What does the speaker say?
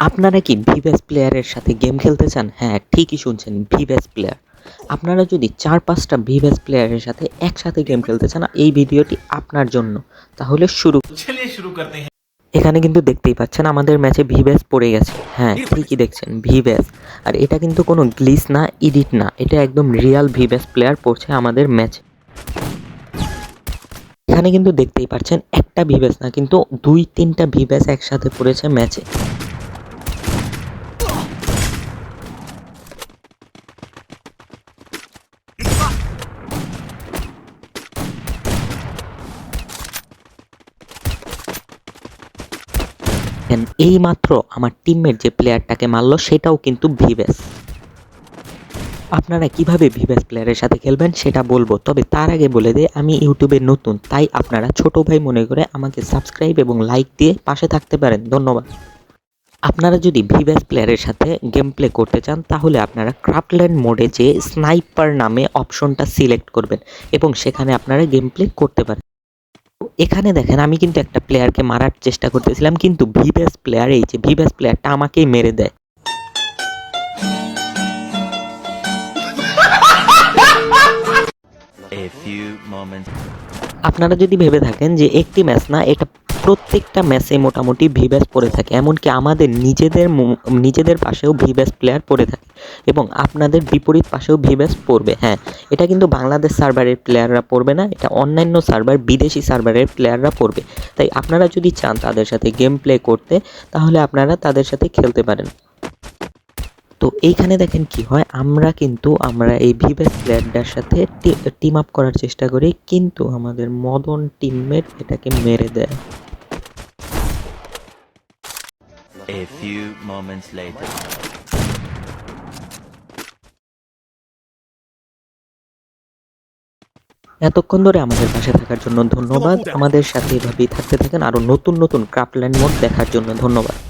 আপনারা কি ভিভেস প্লেয়ারের সাথে গেম খেলতে চান? হ্যাঁ ঠিকই শুনছেন ভিভেস প্লেয়ার। আপনারা যদি চার পাঁচটা ভিভেস প্লেয়ারের সাথে একসাথে গেম খেলতে চান এই ভিডিওটি আপনার জন্য। তাহলে শুরু। শুরু করতে এখানে কিন্তু দেখতেই পাচ্ছেন আমাদের ম্যাচে ভিভেস পড়ে গেছে। হ্যাঁ ঠিকই দেখছেন ভিভেস। আর এটা কিন্তু কোনো গ্লিস না ইডিট না। এটা একদম রিয়াল ভিভেস প্লেয়ার পড়ছে আমাদের ম্যাচে। এখানে কিন্তু দেখতেই পাচ্ছেন একটা ভিভেস না কিন্তু দুই তিনটা ভিভেস একসাথে পড়েছে ম্যাচে। এই মাত্র আমার টিমমেট যে প্লেয়ারটাকে মারলো, সেটাও কিন্তু ভিভেস। আপনারা কীভাবে ভিভেস প্লেয়ারের সাথে খেলবেন, সেটা বলব। তবে তার আগে বলে দেয় আমি ইউটিউবে নতুন, তাই আপনারা ছোট ভাই মনে করে আমাকে সাবস্ক্রাইব এবং লাইক দিয়ে পাশে থাকতে পারেন। ধন্যবাদ। আপনারা যদি ভিভেস প্লেয়ারের সাথে গেম প্লে করতে চান, তাহলে আপনারা ক্রাফটল্যান্ড মোডে যে স্নাইপার নামে অপশনটা সিলেক্ট করবেন এবং সেখানে আপনারা গেম প্লে করতে পারেন। এখানে দেখেন আমি কিন্তু একটা প্লেয়ারকে মারার চেষ্টা করতেছিলাম কিন্তু ভিভেস প্লেয়ার এই যে ভিভেস প্লেয়ারটা আমাকেই মেরে দেয়. আপনারা যদি ভেবে থাকেন যে একটি ম্যাচ না এটা প্রত্যেকটা ম্যাচে মোটামুটি ভিভ্যাস পড়ে থাকে, এমনকি আমাদের নিজেদের নিজেদের পাশেও ভিভ্যাস প্লেয়ার পড়ে থাকে এবং আপনাদের বিপরীত পাশেও ভিভ্যাস পড়বে হ্যাঁ। এটা কিন্তু বাংলাদেশ সার্ভারের প্লেয়াররা পড়বে না, এটা অন্যান্য সার্ভার বিদেশি সার্ভারের প্লেয়াররা পড়বে। তাই আপনারা যদি চান তাদের সাথে গেম প্লে করতে, তাহলে আপনারা তাদের সাথে খেলতে পারেন। তো এইখানে দেখেন কি হয়, আমরা কিন্তু, আমরা এই ভিভেস প্লেয়ারটার সাথে টিম আপ করার চেষ্টা করি, কিন্তু আমাদের মদন টিমমেট এটাকে মেরে দেয়। A few moments later. এতক্ষণ ধরে আমাদের পাশে থাকার জন্য ধন্যবাদ। আমাদের সাথে এভাবেই থাকতে থাকেন আরও নতুন নতুন ক্রাফটল্যান্ড মোড দেখার জন্য ধন্যবাদ।